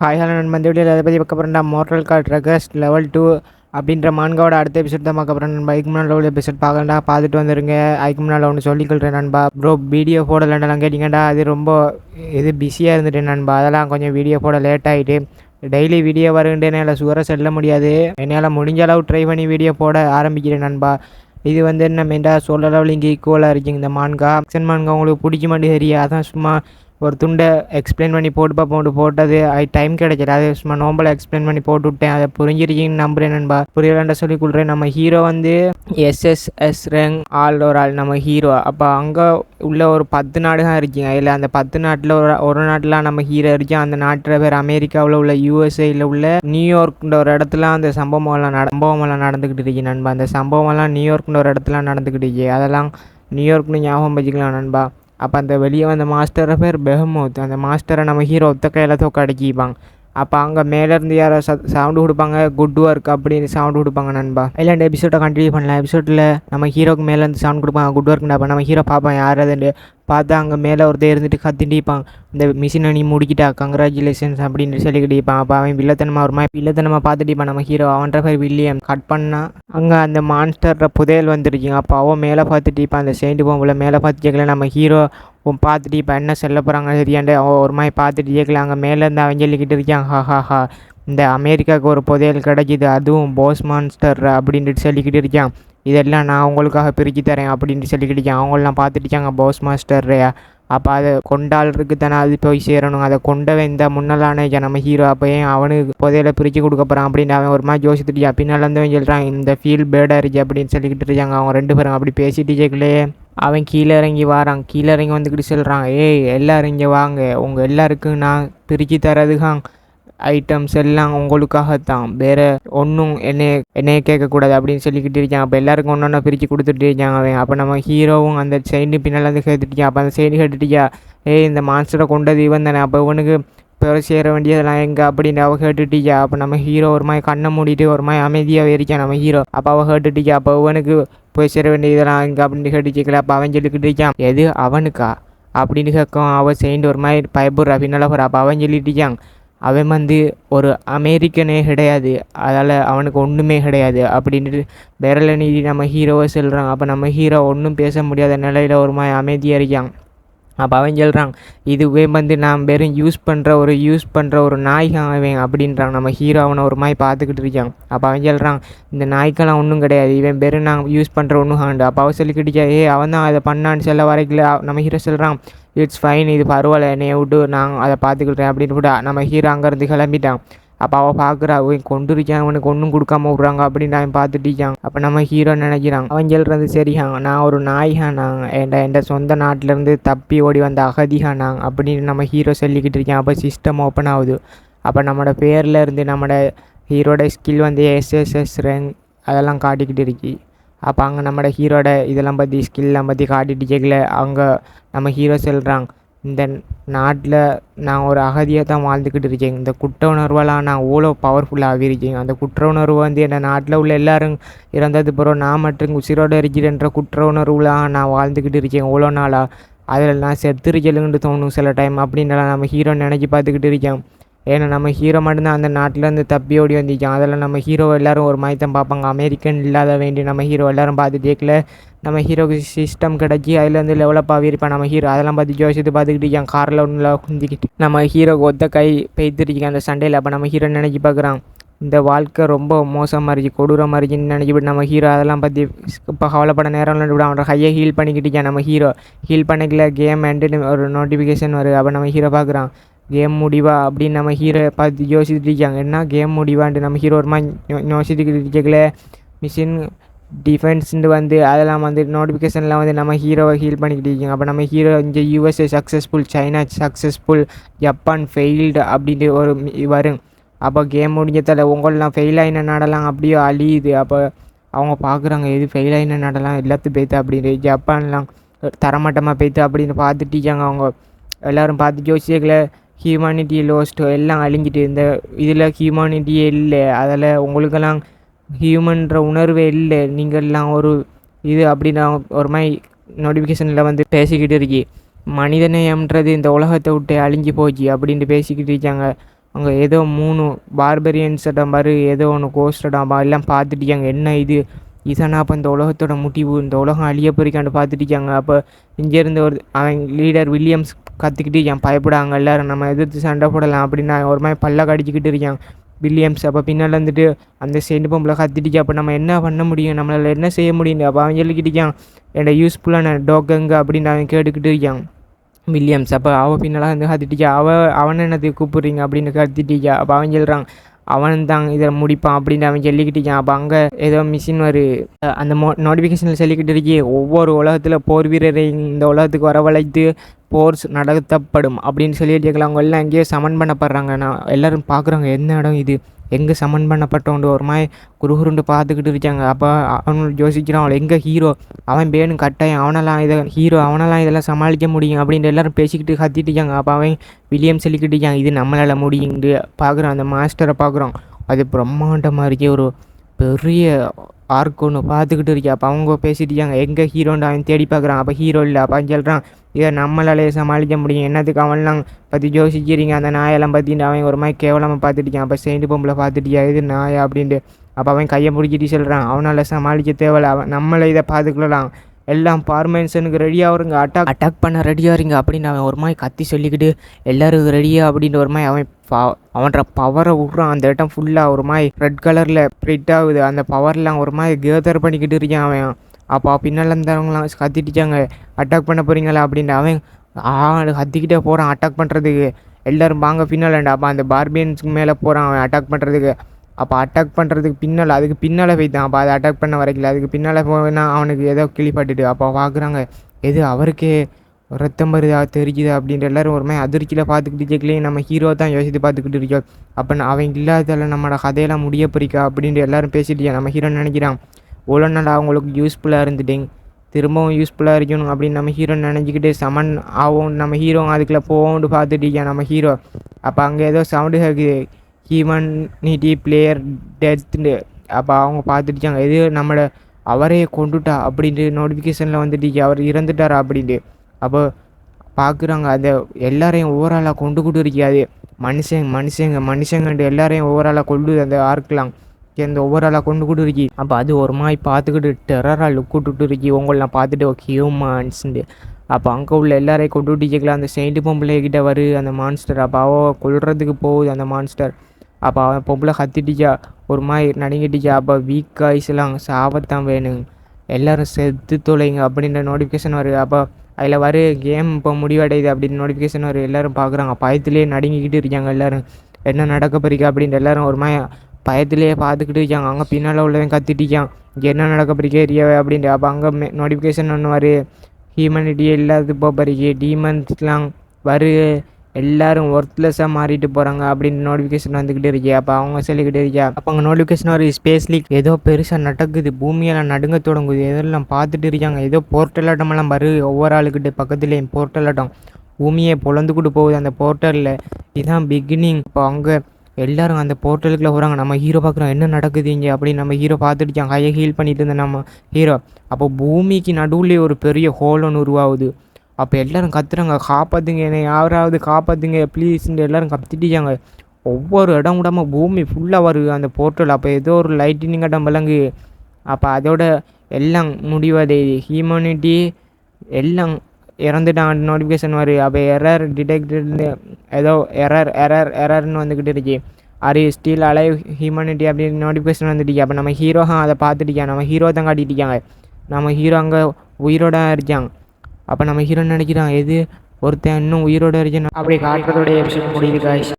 Hi hello நண்பன் இந்த வீடியோவில் அதை பற்றி பார்க்க போகிறேன்டா மோட்டல் கார்ட் ரெகஸ்ட் லெவல் டூ அப்படின்ற மான்காவோட அடுத்த எபிசோட் தான் பார்க்க போகிறேன் நண்பா. அதுக்கு லெவல் எபிசோட் பார்க்கலடா பார்த்துட்டு வந்துருங்க. அதுக்கு முன்னால் ஒன்று சொல்லிக்கொள்கிறேன் நண்பா. ப்ரோ வீடியோ போடலண்டெல்லாம் கேட்டிங்கடா. அது ரொம்ப இது பிஸியாக இருந்துட்டு நண்பா. அதெல்லாம் கொஞ்சம் வீடியோ போட லேட் ஆகிட்டு டெய்லி வீடியோ வருகின்ற என்னால் சுவர செல்ல முடியாது. என்னால் முடிஞ்ச அளவு ட்ரை பண்ணி வீடியோ போட ஆரம்பிக்கிறேன் நண்பா. இது வந்து என்ன மெயின்டா சொல்ல இங்கே ஈக்குவலாக இருக்குங்க இந்த மான்கா ஆக்ஷன் மான்கா உங்களுக்கு பிடிக்க மாட்டேங்குது தெரியும் அதான் சும்மா ஒரு துண்டை எக்ஸ்பிளைன் பண்ணி போட்டு பார்ப்போம் போட்டது. அது டைம் கிடைக்கல. அது சும்மா நோம்பலை எக்ஸ்பிளைன் பண்ணி போட்டு விட்டேன். அதை புரிஞ்சிருக்கீங்கன்னு நம்புறேன் நண்பா. புரியலாண்ட சொல்லி கொடுறேன் நம்ம ஹீரோ வந்து எஸ்எஸ்எஸ் ரேங் ஆள் ஒரு ஆள் நம்ம ஹீரோ அப்போ அங்கே உள்ள ஒரு பத்து நாடு தான் இருக்கீங்க. அதில் அந்த பத்து நாட்டில் ஒரு ஒரு நாட்டில் நம்ம ஹீரோ இருக்கோம் அந்த நாட்டில் பேர் அமெரிக்காவில் உள்ள யூஎஸ்ஏயில் உள்ள நியூயார்க்குன்ற ஒரு இடத்துல அந்த சம்பவமெல்லாம் நட சம்பவமெல்லாம் நடந்துக்கிட்டு இருக்கு நண்பா. அந்த சம்பவமெல்லாம் நியூயார்க்குன்ற ஒரு இடத்துல நடந்துக்கிட்டு இருக்கு. அதெல்லாம் நியூயார்க்னு ஞாபகம் வச்சுக்கலாம் நண்பா. அப்போ அந்த வெளியே வந்த மாஸ்டரை பேர் பெஹமூத் அந்த மாஸ்டரை நம்ம ஹீரோ ஒத்த கையில் தோக்க அப்போ அங்கே மேலேருந்து யாரோ ச சவுண்டு கொடுப்பாங்க குட் ஒர்க் அப்படின்னு சவுண்டு கொடுப்பாங்க நண்பா இல்லை இந்த கண்டினியூ பண்ணலாம் எபிசோட்டில் நம்ம ஹீரோக்கு மேலேருந்து சவுண்ட் கொடுப்பாங்க குட் ஒர்க்னா அப்போ நம்ம ஹீரோ பார்ப்போம் யார் அதுன்னு பார்த்தா அங்கே மேலே ஒருத்தர் இருந்துட்டு கத்திட்டிப்பான் இந்த மிஷினை நீ முடிக்கிட்டா கங்க்ராச்சுலேஷன்ஸ் அப்படின்னு சொல்லிக்கிட்டு இருப்பான். அப்போ அவன் வில்லத்தனமாக ஒரு மாதிரி வில்லத்தனமாக பார்த்துட்டு நம்ம ஹீரோ அவன்ற பேர் வில்லியம் கட் பண்ணால் அங்கே அந்த மான்ஸ்டர் புதையல் வந்துருச்சுங்க அப்போ அவன் மேலே பார்த்துட்டு இப்போ அந்த செயின்ட் போகும்போல மேலே பார்த்து கேட்கல. நம்ம ஹீரோ பார்த்துட்டு இப்போ என்ன சொல்ல போகிறாங்க சரியாண்டு அவன் ஒரு மாதிரி பார்த்துட்டு கேட்கல. அங்கே மேலேருந்து அவன் சொல்லிக்கிட்டு இருக்கான். ஹா ஹா ஹா. இந்த அமெரிக்காவுக்கு ஒரு புதையல் கிடைக்கிது. அதுவும் போஸ் மான்ஸ்டர் அப்படின்ட்டு சொல்லிக்கிட்டு இருக்கான். இதெல்லாம் நான் உங்களுக்காக பிரித்து தரேன் அப்படின்ட்டு சொல்லிக்கிட்டு இருக்கேன். அவங்களாம் பார்த்துட்டுச்சாங்க போஸ் மாஸ்டர் அப்போ அதை கொண்டாளுக்கு தானே அது போய் சேரணும். அதை கொண்டவன் இந்த முன்னலான நம்ம ஹீரோ அப்போ ஏன் அவனுக்கு புதையில பிரித்து கொடுக்க போகிறான் அப்படின்னு அவன் ஒரு மாதிரி யோசித்துட்டு பின்னால் இருந்தவன் சொல்கிறான் இந்த ஃபீல் பேடாக இருக்கு அப்படின்னு சொல்லிக்கிட்டு இருக்காங்க. அவங்க ரெண்டு பேரும் அப்படி பேசிட்டு கேட்கலையே அவன் கீழே இறங்கி வாரான். கீழே இறங்கி வந்துக்கிட்டு சொல்கிறான் ஏய் எல்லோரும் இங்கே வாங்க. உங்கள் எல்லாருக்கும் நான் பிரித்து தரதுக்கான் ஐட்டம்ஸ் எல்லாம் உங்களுக்காகத்தான். வேறு ஒன்றும் என்னைய என்னைய கேட்கக்கூடாது அப்படின்னு சொல்லிக்கிட்டு இருக்கான் அப்போ எல்லாருக்கும் ஒன்று ஒன்றா பிரித்து கொடுத்துட்டு இருக்காங்க அவன். அப்போ நம்ம ஹீரோவும் அந்த சைடு பின்னால் வந்து கேட்டுட்டியா அப்போ அந்த செயின் கேட்டுட்டியா ஏய் இந்த மான்ஸ்டரை கொண்டது இவன் தானே. அப்போ இவனுக்கு பிற சேர வேண்டியதெல்லாம் எங்கே? அப்படின்னு அவள் கேட்டுட்டியா அப்போ நம்ம ஹீரோ ஒரு மாதிரி கண்ணை மூடிட்டு ஒரு மாதிரி அமைதியாக இருக்கான் நம்ம ஹீரோ அப்போ அவள் கேட்டுட்டியா அப்போ இவனுக்கு போய் சேர வேண்டியதெல்லாம் எங்கே? அப்படின்னு கேட்டுச்சிக்கல அப்போ அவன் சொல்லிக்கிட்டு இருக்கான் எது அவனுக்கா? அப்படின்னு கேட்கும் அவள் சேர்ந்து ஒரு மாதிரி பயப்படுறா பின்னால் போகிறா அப்போ அவன் சொல்லிட்டு இருக்கான் அவன் வந்து ஒரு அமெரிக்கனே கிடையாது. அதால் அவனுக்கு ஒன்றுமே கிடையாது. அப்படின்ட்டு விரலை நீதி நம்ம ஹீரோவை சொல்கிறான் அப்போ நம்ம ஹீரோ ஒன்றும் பேச முடியாத நிலையில் ஒரு மாதிரி அமைதியாக இருக்கான். அப்போ அவன் சொல்கிறான் இதுவே வந்து நான் வெறும் யூஸ் பண்ணுற ஒரு யூஸ் பண்ணுற ஒரு நாய் அவன் அப்படின்றான். நம்ம ஹீரோ அவனை ஒரு மாதிரி பார்த்துக்கிட்டு இருக்கான். அப்போ அவன் சொல்கிறான் இந்த நாய்க்கெல்லாம் ஒன்றும் கிடையாது. இவன் வெறும் நான் யூஸ் பண்ணுற ஒன்றும் ஹாண்டு. அப்போ அவன் சொல்லிக்கிட்டு ஏ அவன் தான் அதை பண்ணான்னு சொல்ல வரைக்கும் நம்ம ஹீரோ சொல்கிறான் இட்ஸ் ஃபைன் இது பரவாயில்ல என்னைய விட்டு நான் அதை பார்த்துக்கிட்டேன் அப்படின்னு விட்டா நம்ம ஹீரோ அங்கேருந்து கிளம்பிட்டான். அப்போ அவள் பார்க்குறா அவன் கொண்டு இருக்கான் அவனுக்கு ஒன்றும் கொடுக்காம விட்றாங்க அப்படின்னு அவன் பார்த்துட்டிருக்கான். அப்போ நம்ம ஹீரோ நினைக்கிறான்? அவன் சொல்கிறது சரிஹான் நான் ஒரு நாய்ஹா நான் என் என் சொந்த நாட்டிலேருந்து தப்பி ஓடி வந்த அகதிஹா நான் அப்படின்னு நம்ம ஹீரோ சொல்லிக்கிட்டு இருக்கேன். அப்போ சிஸ்டம் ஓப்பன் ஆகுது. அப்போ நம்மளோட பேரில் இருந்து நம்மளோட ஹீரோட ஸ்கில் வந்து எஸ்எஸ்எஸ் ரேங்க் அதெல்லாம் காட்டிக்கிட்டு இருக்கு. அப்போ அங்கே நம்மளோட ஹீரோட இதெல்லாம் பற்றி ஸ்கில்லாம் பற்றி காட்டிட்டு கேட்கல அங்கே நம்ம ஹீரோ சொல்கிறாங்க இந்த நாட்டில் நான் ஒரு அகதியாக தான் வாழ்ந்துக்கிட்டு இருக்கேன். இந்த குற்ற உணர்வெல்லாம் நான் அவ்வளோ பவர்ஃபுல்லாக இருக்கேன். அந்த குற்ற உணர்வு வந்து என்ன நாட்டில் உள்ள எல்லோரும் இறந்தது பிறகு நான் மட்டும் உசிரோடு இருக்கிறேன்ற குற்ற உணர்வுலாம் நான் வாழ்ந்துக்கிட்டு இருக்கேன் அவ்வளோ நாளாக அதில் நான் செத்துருக்கலுன்னு தோணும் சில டைம் அப்படின்லாம் நம்ம ஹீரோ நினச்சி பார்த்துக்கிட்டு இருக்கேன். ஏன்னா நம்ம ஹீரோ மட்டும்தான் அந்த நாட்டிலேருந்து தப்பி ஓடி வந்திருக்கான். அதில் நம்ம ஹீரோ எல்லோரும் ஒரு மாதிரி தான் பார்ப்பாங்க. அமெரிக்கன் இல்லாத வேண்டி நம்ம ஹீரோ எல்லோரும் பார்த்து கேட்கல நம்ம ஹீரோக்கு சிஸ்டம் கிடச்சி அதுலேருந்து லெவலப் ஆகிருப்பான் நம்ம ஹீரோ அதெல்லாம் பார்த்து ஜோசித்து பார்த்துக்கிட்டு இருக்கான். காரில் ஒன்றில் குந்திக்கிட்டு. நம்ம ஹீரோக்கு ஒத்த கை பெய்த்துருக்கேன் அந்த சண்டையில். அப்போ நம்ம ஹீரோ நினச்சி பார்க்குறான்? இந்த வாழ்க்கை ரொம்ப மோசமாக இருந்துச்சு கொடூரமாக இருந்துச்சுன்னு நினச்சிவிட்டு நம்ம ஹீரோ அதெல்லாம் பற்றி இப்போ கவலைப்பட நேரம் விட அவனோட ஹையை ஹீல் பண்ணிக்கிட்டு நம்ம ஹீரோ ஹீல் பண்ணிக்கல கேம் எண்டு ஒரு நோட்டிஃபிகேஷன் வருது. அப்போ நம்ம ஹீரோ பார்க்குறான். கேம் முடிவா அப்படின்னு நம்ம ஹீரோ பார்த்து யோசிச்சுட்டு இருக்காங்க. என்ன கேம் முடிவான்ட்டு நம்ம ஹீரோ ஒரு மாதிரி யோசிச்சுட்டு இருக்கல மிஷின் டிஃபென்ஸ்ன்ட்டு வந்து அதெல்லாம் வந்து நோட்டிஃபிகேஷன்லாம் வந்து நம்ம ஹீரோவை ஹீல் பண்ணிக்கிட்டு இருக்கீங்க. அப்போ நம்ம ஹீரோ இங்கே USA successful China successful Japan failed அப்படின்ட்டு ஒரு வரும். அப்போ கேம் முடிஞ்சதில் உங்களெலாம் ஃபெயில் ஆகின நாடெல்லாம் அப்படியே அழியுது. அப்போ அவங்க பார்க்குறாங்க எது ஃபெயில் ஆகின நாடெல்லாம்? எல்லாத்தையும் போய்த்து அப்படின்னு ஜப்பான்லாம் தரமட்டமாக போய்த்து அப்படின்னு பார்த்துட்டிருக்காங்க அவங்க. எல்லோரும் பார்த்து யோசிக்கல ஹியூமானிட்டி லோஸ்ட் எல்லாம் அழிஞ்சிட்டு இந்த இதில் ஹியூமானிட்டியே இல்லை. அதில் உங்களுக்கெல்லாம் ஹியூமன்ற உணர்வே இல்லை. நீங்கள்லாம் ஒரு இது அப்படின்னா ஒரு மாதிரி நோட்டிஃபிகேஷனில் வந்து பேசிக்கிட்டு இருக்கி. மனிதநேயம்ன்றது இந்த உலகத்தை விட்டு அழிஞ்சு போச்சு அப்படின்ட்டு பேசிக்கிட்டு இருக்காங்க. அங்கே ஏதோ மூணு பார்பரியன்ஸ் இடம் மாதிரி ஏதோ ஒன்று கோஸ்ட் இடம் எல்லாம் பார்த்துட்டியாங்க என்ன இது? இதானா அப்போ இந்த உலகத்தோட முடிவு இந்த உலகம் அழிய போறிக்கான்னு பார்த்துட்டிருக்காங்க அப்போ இங்கேருந்து ஒரு அவன் லீடர் வில்லியம்ஸ் கற்றுக்கிட்டு என் பயப்படாங்க எல்லாரும்? நம்ம எதிர்த்து சண்டை போடலாம் அப்படின்னு ஒரு மாதிரி பல்ல கடிச்சிக்கிட்டு இருக்கேன் வில்லியம்ஸ் அப்போ பின்னால் வந்துட்டு அந்த செண்டு பொம்பளை கத்திட்டிக்கா அப்போ நம்ம என்ன பண்ண முடியும்? நம்மளால் என்ன செய்ய முடியும்? அப்போ அவன் சொல்லிக்கிட்டிருக்கான் என்னோட யூஸ்ஃபுல்லான டோக்கங்க அப்படின்னு அவன் கேட்டுக்கிட்டு இருக்கான். வில்லியம்ஸ் அப்போ அவள் பின்னால் வந்து கத்திட்டிக்கா அவள் அவனை என்னத்துக்கு கூப்பிட்றீங்க? அப்படின்னு கத்திட்டிக்கா அப்போ அவன் சொல்கிறான் அவன் தான் இதை முடிப்பான் அப்படின்னு அவன் சொல்லிக்கிட்டிருக்கான் அப்போ அங்கே ஏதோ மிஷின் ஒரு அந்த மோ நோட்டிஃபிகேஷனில் சொல்லிக்கிட்டு இருக்கி ஒவ்வொரு உலகத்தில் போர் வீரரை இந்த உலகத்துக்கு வரவழைத்து போர்ஸ் நடத்தப்படும் அப்படின்னு சொல்லிட்டு அவங்க எல்லாம் எங்கேயோ சமன் பண்ணப்படுறாங்க. நான் எல்லோரும் பார்க்குறாங்க என்ன இடம் இது? எங்கே சமன் பண்ணப்பட்டவன் ஒரு மாதிரி குருகுருண்டு பார்த்துக்கிட்டு இருக்காங்க. அப்போ அவன் யோசிக்கிறான் அவள் எங்கே ஹீரோ அவன் பேனு கட்டாயம். அவனெல்லாம் இதை ஹீரோ அவனெல்லாம் இதெல்லாம் சமாளிக்க முடியும். அப்படின்ட்டு எல்லோரும் பேசிக்கிட்டு கத்திட்டு இருக்காங்க. அப்போ அவன் வில்லியம் சொல்லிக்கிட்டு இருக்காங்க இது நம்மளால் முடியுண்டு பார்க்குறான் அந்த மாஸ்டரை பார்க்குறோம் அது பிரம்மாண்டமாக இருக்கே ஒரு பெரிய ஆர்க் ஒன்று பார்த்துக்கிட்டு இருக்கே. அப்போ அவங்க பேசிட்டு இருக்காங்க. எங்கே ஹீரோன்னு அவன் தேடி பார்க்குறான். அப்போ ஹீரோ இல்லை. அப்போ சொல்கிறான் இதை நம்மளாலே சமாளிக்க முடியும். என்னத்துக்கு அவன்லாம் பற்றி யோசிக்கிறீங்க? அந்த நாயெல்லாம் பார்த்துட்டு அவன் ஒரு மாதிரி கேவலமாக பார்த்துட்டிருக்கான் அப்போ செயின்ட் பொம்பளை பார்த்துட்டியா இது நாயா? அப்படின்ட்டு. அப்போ அவன் கையை பிடிச்சிட்டு சொல்கிறான் அவனால் சமாளிக்க தேவையில்ல. அவன் நம்மளை இதை பார்த்துக்கலாம் எல்லாம் பார்மென்ஷனுக்கு ரெடியாக வருங்க. அட்டாக் அட்டாக் பண்ண ரெடியாக இருங்க. அப்படின்னு அவன் ஒரு மாதிரி கத்தி சொல்லிக்கிட்டு எல்லோரும் ரெடியாக அப்படின்ட்டு ஒரு மாதிரி அவன் அவன்ற பவரை விட்றான் அந்த இடம் ஃபுல்லாக ஒரு மாதிரி ரெட் கலரில் ஸ்ப்ரெட் ஆகுது. அந்த பவர்லாம் ஒரு மாதிரி கேதர் பண்ணிக்கிட்டு இருக்கான் அவன். அப்போ பின்னால் இருந்தவங்களாம் கத்திட்டுச்சாங்க அட்டாக் பண்ண போகிறீங்களா அப்படின்ட்டு அவன் ஆள் கத்திக்கிட்டே போகிறான் அட்டாக் பண்ணுறதுக்கு எல்லோரும் வாங்க பின்னால் அப்போ அந்த பார்பியன்ஸுக்கு மேலே போகிறான் அவன். அட்டாக் பண்ணுறதுக்கு அப்போ அட்டாக் பண்ணுறதுக்கு பின்னால் அதுக்கு பின்னால் போய்த்தான் அப்போ அதை அட்டாக் பண்ண வரைக்கல. அதுக்கு பின்னால் போனால் அவனுக்கு ஏதோ கிளிப்பட்டுட்டு அப்போ பார்க்குறாங்க எது அவருக்கே? ரத்தம் வருதா தெரிக்குது அப்படின்ற எல்லாரும் ஒரு மாதிரி அதிர்ச்சியில் பார்த்துக்கிட்டு இருக்கலையே நம்ம ஹீரோ தான் யோசித்து பார்த்துக்கிட்டு இருக்கோம். அப்போ அவங்க இல்லாததால் நம்மளோட கதையெல்லாம் முடிய போறிக்கா அப்படின்ட்டு எல்லாரும் பேசிட்டு நம்ம ஹீரோ நினைக்கிறான். இவ்வளோ நாள் அவங்களுக்கு யூஸ்ஃபுல்லாக இருந்துட்டேங்க திரும்பவும் யூஸ்ஃபுல்லாக இருக்கணும் அப்படின்னு நம்ம ஹீரோ நினச்சிக்கிட்டு சமன் ஆகும். நம்ம ஹீரோ அதுக்குள்ளே போகணும்னு பார்த்துட்டு நம்ம ஹீரோ அப்போ அங்கே ஏதோ சவுண்டு கேட்குது ஹியூமனிட்டி பிளேயர் டெத்துன்னு அப்போ அவங்க பார்த்துட்டுச்சாங்க எது நம்மளை அவரே கொண்டுட்டா அப்படின்ட்டு நோட்டிஃபிகேஷனில் வந்துட்டு அவர் இறந்துட்டாரா அப்படின்ட்டு. அப்போ பார்க்குறாங்க அதை எல்லாரையும் ஓவராலாக கொண்டு கொண்டு இருக்காது மனுஷங்க மனுஷங்க மனுஷங்கன்ட்டு எல்லாரையும் ஓவராலாக கொண்டு அந்த ஆர்க்கலாம் இந்த ஓவராலாக கொண்டு கொண்டு இருக்கி. அப்போ அது ஒரு மாதிரி பார்த்துக்கிட்டு டெரராக லுக் விட்டுட்டு இருக்கி. உங்களை நான் பார்த்துட்டு ஹியூமன்ஸ்ண்டு அப்போ அங்கே உள்ள எல்லாரையும் கொண்டு விட்டு அந்த செயின்ட் பொம்பளை கிட்ட வரு அந்த மான்ஸ்டர் அப்போ அவள் கொள்றதுக்கு போகுது அந்த மான்ஸ்டர் அப்போ அவன் பொம்பளை கத்திட்டிச்சா ஒரு மாதிரி நடுங்கிட்டிச்சா அப்போ வீக் ஆயிஸ்லாம் சாவத்தான் வேணும். எல்லோரும் செத்து தொலைங்க அப்படின்ற நோட்டிஃபிகேஷன் வருது. அப்போ அதில் வரு கேம் இப்போ முடிவடையுது அப்படின்னு நோட்டிஃபிகேஷன் வரும் எல்லோரும் பார்க்குறாங்க பயத்துலேயே நடுங்கிக்கிட்டு இருக்காங்க எல்லோரும். என்ன நடக்க போறீங்க அப்படின்ட்டு எல்லோரும் ஒரு மாதிரி பயத்துலேயே பார்த்துக்கிட்டு இருக்காங்க. அங்கே பின்னால் உள்ளவன் கத்திட்டிக்கான் இங்கே என்ன நடக்க போறீங்க ஏரியாவே அப்படின்ட்டு. அப்போ அங்கே நோட்டிஃபிகேஷன் ஒன்று வரு. ஹியூமனிட்டியே இல்லாத போகிறீங்க டீமன்ஸ்லாம் வரு. எல்லாரும் ஒர்த்லெஸ்ஸாக மாறிட்டு போகிறாங்க அப்படின்னு நோட்டிஃபிகேஷன் வந்துக்கிட்டு இருக்கே. அப்போ அவங்க சொல்லிக்கிட்டு இருக்கியா அப்போ அங்கே நோட்டிஃபிகேஷன் ஒரு ஸ்பேஸ் லீக் ஏதோ பெருசாக நடக்குது பூமியெல்லாம் நடுங்க தொடங்குது எதெல்லாம் பார்த்துட்டு இருக்காங்க ஏதோ போர்ட்டலாட்டமெல்லாம் பாரு ஒவ்வொரு ஆளுக்கிட்ட பக்கத்துலேயும் போர்ட்டலாட்டம் பூமியை பொழந்துக்கிட்டு போகுது அந்த போர்ட்டலில் இதுதான் பிகினிங் இப்போ அங்கே எல்லோரும் அந்த போர்ட்டலுக்குள்ளே போகிறாங்க நம்ம ஹீரோ பார்க்குறோம் என்ன நடக்குது இங்கே அப்படின்னு நம்ம ஹீரோ பார்த்துட்டு கையை ஹீல் பண்ணிட்டு இருந்த நம்ம ஹீரோ அப்போ பூமிக்கு நடுவில் ஒரு பெரிய ஹோல் ஒன்று உருவாகுது. அப்போ எல்லோரும் கத்துறாங்க. காப்பாற்றுங்க என்னை யாராவது காப்பாற்றுங்க ப்ளீஸ்ன்னு எல்லோரும் கத்திட்டாங்க ஒவ்வொரு இடம் விடாமல் பூமி ஃபுல்லாக வருது. அந்த போர்ட்டல் அப்போ ஏதோ ஒரு லைட்டினிங் இடம் விளங்கு. அப்போ அதோட எல்லாம் முடிவதை ஹியூமனிட்டி எல்லாம் இறந்துட்டாங்க நோட்டிஃபிகேஷன் வரும் அப்போ எரர் டிடெக்டட்னு ஏதோ எரர் எரர் எரர்னு வந்துக்கிட்டு இருக்கு. அரி ஸ்டீல் அலைவ் ஹியூமனிட்டி அப்படின்னு நோட்டிஃபிகேஷன் வந்துட்டு அப்போ நம்ம ஹீரோ அதை பார்த்துட்டியா நம்ம ஹீரோ தான் காட்டிட்டிருக்காங்க நம்ம ஹீரோ அங்கே உயிரோட இருக்காங்க. அப்போ நம்ம ஹீரோ நினைக்கிறான். எது? ஒருத்தன் இன்னும் உயிரோட இருக்கணும் அப்படி காட்டுறதோடைய எபிசோட் முடியுது காய்ஸ்